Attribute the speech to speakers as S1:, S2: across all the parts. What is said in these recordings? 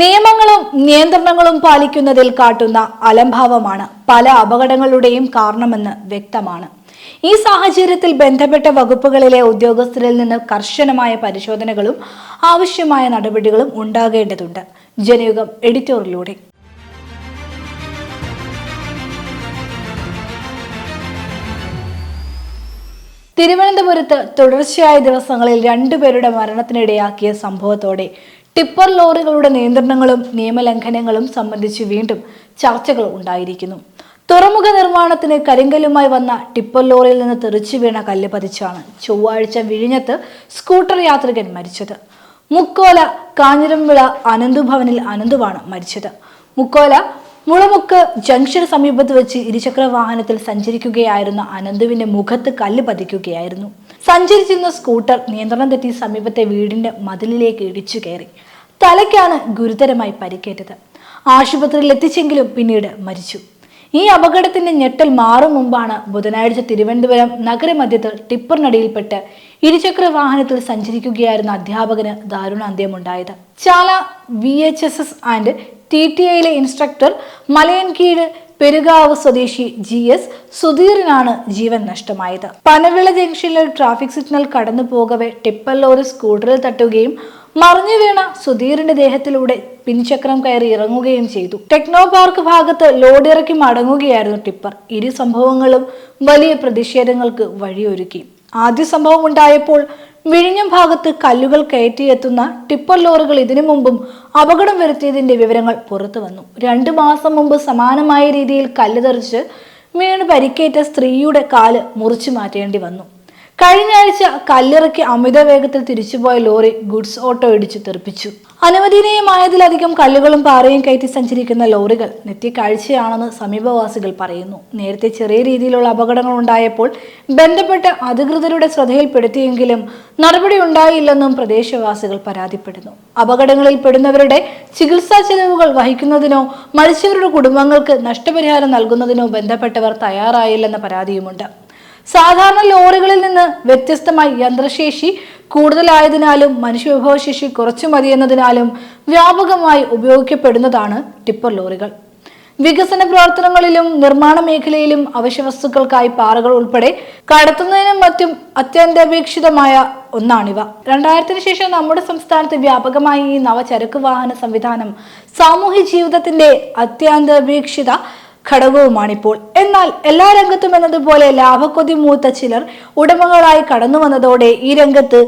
S1: നിയമങ്ങളും നിയന്ത്രണങ്ങളും പാലിക്കുന്നതിൽ കാട്ടുന്ന അലംഭാവമാണ് പല അപകടങ്ങളുടെയും കാരണമെന്ന് വ്യക്തമാണ്. ഈ സാഹചര്യത്തിൽ ബന്ധപ്പെട്ട വകുപ്പുകളിലെ ഉദ്യോഗസ്ഥരിൽ നിന്ന് കർശനമായ പരിശോധനകളും ആവശ്യമായ നടപടികളും ഉണ്ടാകേണ്ടതുണ്ട്. ജനയുഗം എഡിറ്റോറിലൂടെ തിരുവനന്തപുരത്ത് തുടർച്ചയായ ദിവസങ്ങളിൽ രണ്ടുപേരുടെ മരണത്തിനിടയാക്കിയ സംഭവത്തോടെ ടിപ്പർ ലോറികളുടെ നിയന്ത്രണങ്ങളും നിയമലംഘനങ്ങളും സംബന്ധിച്ച് വീണ്ടും ചർച്ചകൾ ഉണ്ടായിരിക്കുന്നു. തുറമുഖ നിർമ്മാണത്തിന് കരിങ്കല്ലുമായി വന്ന ടിപ്പർ ലോറിയിൽ നിന്ന് തെറിച്ചു വീണ കല്ല് പതിച്ചാണ് ചൊവ്വാഴ്ച വിഴിഞ്ഞത്ത് സ്കൂട്ടർ യാത്രികൻ മരിച്ചത്. മുക്കോല കാഞ്ഞിരംവിള അനന്തുഭവനിൽ അനന്തുവാണ് മരിച്ചത്. മുക്കോല മുളമുക്ക് ജംഗ്ഷന് സമീപത്ത് വെച്ച് ഇരുചക്ര വാഹനത്തിൽ സഞ്ചരിക്കുകയായിരുന്ന അനന്തുവിന്റെ മുഖത്ത് കല്ല് പതിക്കുകയായിരുന്നു. സഞ്ചരിച്ചിരുന്ന സ്കൂട്ടർ നിയന്ത്രണം തെറ്റി സമീപത്തെ വീടിന്റെ മതിലിലേക്ക് ഇടിച്ചു കയറി. തലയ്ക്കാണ് ഗുരുതരമായി പരിക്കേറ്റത്. ആശുപത്രിയിൽ എത്തിച്ചെങ്കിലും പിന്നീട് മരിച്ചു. ഈ അപകടത്തിന്റെ ഞെട്ടൽ മാറും മുമ്പാണ് ബുധനാഴ്ച തിരുവനന്തപുരം നഗരമധ്യത്ത് ടിപ്പറിനടിയിൽപ്പെട്ട് ഇരുചക്ര വാഹനത്തിൽ സഞ്ചരിക്കുകയായിരുന്ന അധ്യാപകന് ദാരുണാന്ത്യമുണ്ടായത്. Chala V H S S and T T ഐയിലെ instructor Malayinkeezhu Perukavu സ്വദേശി ജി എസ് സുധീറിനാണ് ജീവൻ നഷ്ടമായത്. പനവിള ജംഗ്ഷനിൽ ട്രാഫിക് സിഗ്നൽ കടന്നു പോകവെ ടിപ്പർ ലോറി സ്കൂട്ടറിൽ തട്ടുകയും മറിഞ്ഞു വീണ സുധീറിന്റെ ദേഹത്തിലൂടെ പിൻചക്രം കയറി ഇറങ്ങുകയും ചെയ്തു. ടെക്നോ പാർക്ക് ഭാഗത്ത് ലോഡിറക്കി മടങ്ങുകയായിരുന്നു ടിപ്പർ. ഇരു സംഭവങ്ങളും വലിയ പ്രതിഷേധങ്ങൾക്ക് വഴിയൊരുക്കി. ആദ്യ സംഭവം ഉണ്ടായപ്പോൾ വിഴിഞ്ഞം ഭാഗത്ത് കല്ലുകൾ കയറ്റിയെത്തുന്ന ടിപ്പർ ലോറികൾ ഇതിനു മുമ്പും അപകടം വരുത്തിയതിന്റെ വിവരങ്ങൾ പുറത്തു വന്നു. രണ്ടു മാസം മുമ്പ് സമാനമായ രീതിയിൽ കല്ല് തെറിച്ച് വീണ് പരിക്കേറ്റ സ്ത്രീയുടെ കാൽ മുറിച്ചു മാറ്റേണ്ടി വന്നു. കഴിഞ്ഞ ആഴ്ച കല്ലിറക്കി അമിത വേഗത്തിൽ തിരിച്ചുപോയ ലോറി ഗുഡ്സ് ഓട്ടോ ഇടിച്ചു തെറിപ്പിച്ചു. അനുവദനീയമായതിലധികം കല്ലുകളും പാറയും കയറ്റി സഞ്ചരിക്കുന്ന ലോറികൾ നിത്യക്കാഴ്ചയാണെന്ന് സമീപവാസികൾ പറയുന്നു. നേരത്തെ ചെറിയ രീതിയിലുള്ള അപകടങ്ങൾ ഉണ്ടായപ്പോൾ ബന്ധപ്പെട്ട അധികൃതരുടെ ശ്രദ്ധയിൽപ്പെടുത്തിയെങ്കിലും നടപടി ഉണ്ടായില്ലെന്നും പ്രദേശവാസികൾ പരാതിപ്പെടുന്നു. അപകടങ്ങളിൽ പെടുന്നവരുടെ ചികിത്സാ ചെലവുകൾ വഹിക്കുന്നതിനോ മരിച്ചവരുടെ കുടുംബങ്ങൾക്ക് നഷ്ടപരിഹാരം നൽകുന്നതിനോ ബന്ധപ്പെട്ടവർ തയ്യാറായില്ലെന്ന പരാതിയുമുണ്ട്. സാധാരണ ലോറികളിൽ നിന്ന് വ്യത്യസ്തമായി യന്ത്രശേഷി കൂടുതലായതിനാലും മനുഷ്യവിഭവശേഷി കുറച്ചു മതിയെന്നതിനാലും വ്യാപകമായി ഉപയോഗിക്കപ്പെടുന്നതാണ് ടിപ്പർ ലോറികൾ. വികസന പ്രവർത്തനങ്ങളിലും നിർമ്മാണ മേഖലയിലും അവശ്യവസ്തുക്കൾക്കായി പാറകൾ ഉൾപ്പെടെ കടത്തുന്നതിനും മറ്റും അത്യന്താപേക്ഷിതമായ ഒന്നാണിവ. രണ്ടായിരത്തിന് ശേഷം നമ്മുടെ സംസ്ഥാനത്ത് വ്യാപകമായി ഈ നവചരക്ക് വാഹന സംവിധാനം സാമൂഹ്യ ജീവിതത്തിന്റെ അത്യന്താപേക്ഷിത ഘടകവുമാണിപ്പോൾ. എന്നാൽ എല്ലാ രംഗത്തും എന്നതുപോലെ ലാഭക്കൊതി മൂത്ത ചിലർ ഉടമകളായി കടന്നു വന്നതോടെ ഈ രംഗത്ത്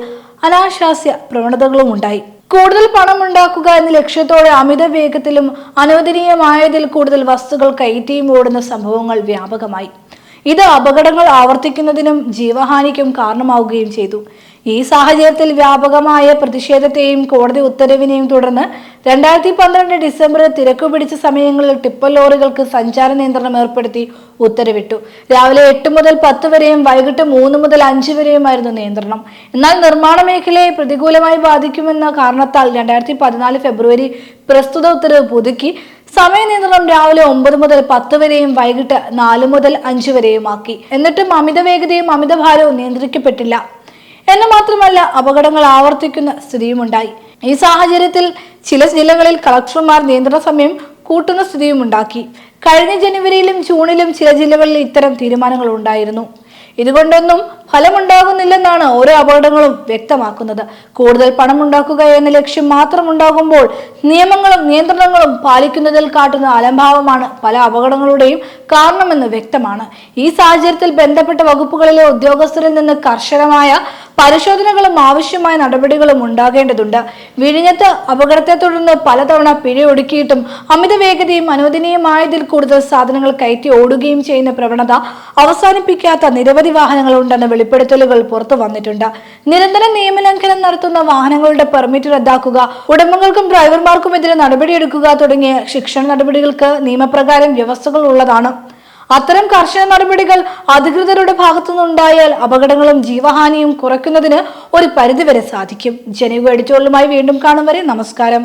S1: അനാശാസ്യ പ്രവണതകളും ഉണ്ടായി. കൂടുതൽ പണം ഉണ്ടാക്കുക എന്ന ലക്ഷ്യത്തോടെ അമിത വേഗത്തിലും അനുവദനീയമായതിൽ കൂടുതൽ വസ്തുക്കൾ കയറ്റിയും ഓടുന്ന സംഭവങ്ങൾ വ്യാപകമായി. ഇത് അപകടങ്ങൾ ആവർത്തിക്കുന്നതിനും ജീവഹാനിക്കും കാരണമാവുകയും ചെയ്തു. ഈ സാഹചര്യത്തിൽ വ്യാപകമായ പ്രതിഷേധത്തെയും കോടതി ഉത്തരവിനെയും തുടർന്ന് രണ്ടായിരത്തി പന്ത്രണ്ട് ഡിസംബറിൽ തിരക്ക് പിടിച്ച സമയങ്ങളിൽ ടിപ്പർ ലോറികൾക്ക് സഞ്ചാര നിയന്ത്രണം ഏർപ്പെടുത്തി ഉത്തരവിട്ടു. രാവിലെ എട്ട് മുതൽ പത്ത് വരെയും വൈകിട്ട് മൂന്ന് മുതൽ അഞ്ച് വരെയുമായിരുന്നു നിയന്ത്രണം. എന്നാൽ നിർമ്മാണ മേഖലയെ പ്രതികൂലമായി ബാധിക്കുമെന്ന കാരണത്താൽ രണ്ടായിരത്തി പതിനാല് ഫെബ്രുവരി പ്രസ്തുത ഉത്തരവ് പുതുക്കി സമയ നിയന്ത്രണം രാവിലെ ഒമ്പത് മുതൽ പത്ത് വരെയും വൈകിട്ട് നാല് മുതൽ അഞ്ച് വരെയുമാക്കി. എന്നിട്ടും അമിത വേഗതയും അമിതഭാരവും നിയന്ത്രിക്കപ്പെട്ടില്ല. എന്ന് മാത്രമല്ല അപകടങ്ങൾ ആവർത്തിക്കുന്ന സ്ഥിതിയുമുണ്ടായി. ഈ സാഹചര്യത്തിൽ ചില ജില്ലകളിൽ കളക്ടർമാർ നിയന്ത്രണ സമയം കൂട്ടുന്ന സ്ഥിതിയുമുണ്ടാക്കി. കഴിഞ്ഞ ജനുവരിയിലും ജൂണിലും ചില ജില്ലകളിൽ ഇത്തരം തീരുമാനങ്ങൾ ഉണ്ടായിരുന്നു. ഇതുകൊണ്ടൊന്നും ഫലമുണ്ടാകുന്നില്ലെന്നാണ് ഓരോ അപകടങ്ങളും വ്യക്തമാക്കുന്നത്. കൂടുതൽ പണം ഉണ്ടാക്കുക എന്ന ലക്ഷ്യം മാത്രം ഉണ്ടാകുമ്പോൾ നിയമങ്ങളും നിയന്ത്രണങ്ങളും പാലിക്കുന്നതിൽ കാട്ടുന്ന അലംഭാവമാണ് പല അപകടങ്ങളുടെയും കാരണമെന്ന് വ്യക്തമാണ്. ഈ സാഹചര്യത്തിൽ ബന്ധപ്പെട്ട വകുപ്പുകളിലെ ഉദ്യോഗസ്ഥരിൽ നിന്ന് കർശനമായ പരിശോധനകളും ആവശ്യമായ നടപടികളും ഉണ്ടാകേണ്ടതുണ്ട്. വിഴിഞ്ഞത്ത് അപകടത്തെ തുടർന്ന് പലതവണ പിഴയൊടുക്കിയിട്ടും അമിത വേഗതയും അനുവദനീയമായതിൽ കൂടുതൽ സാധനങ്ങൾ കയറ്റി ഓടുകയും ചെയ്യുന്ന പ്രവണത അവസാനിപ്പിക്കാത്ത നിരവധി വാഹനങ്ങളുണ്ടെന്ന വെളിപ്പെടുത്തലുകൾ പുറത്തു വന്നിട്ടുണ്ട്. നിരന്തര നിയമലംഘനം നടത്തുന്ന വാഹനങ്ങളുടെ പെർമിറ്റ് റദ്ദാക്കുക ഉടമകൾക്കും ഡ്രൈവർമാർക്കും ഡ്രൈവർമാർക്കുമെതിരെ നടപടിയെടുക്കുക തുടങ്ങിയ ശിക്ഷണ നടപടികൾക്ക് നിയമപ്രകാരം വ്യവസ്ഥകൾ ഉള്ളതാണ്. അത്തരം കർശന നടപടികൾ അധികൃതരുടെ ഭാഗത്തുനിന്നുണ്ടായാൽ അപകടങ്ങളും ജീവഹാനിയും കുറയ്ക്കുന്നതിന് ഒരു പരിധിവരെ സാധിക്കും. ജനീവ് എഡിറ്റോറിയലുമായി വീണ്ടും കാണും വരെ നമസ്കാരം.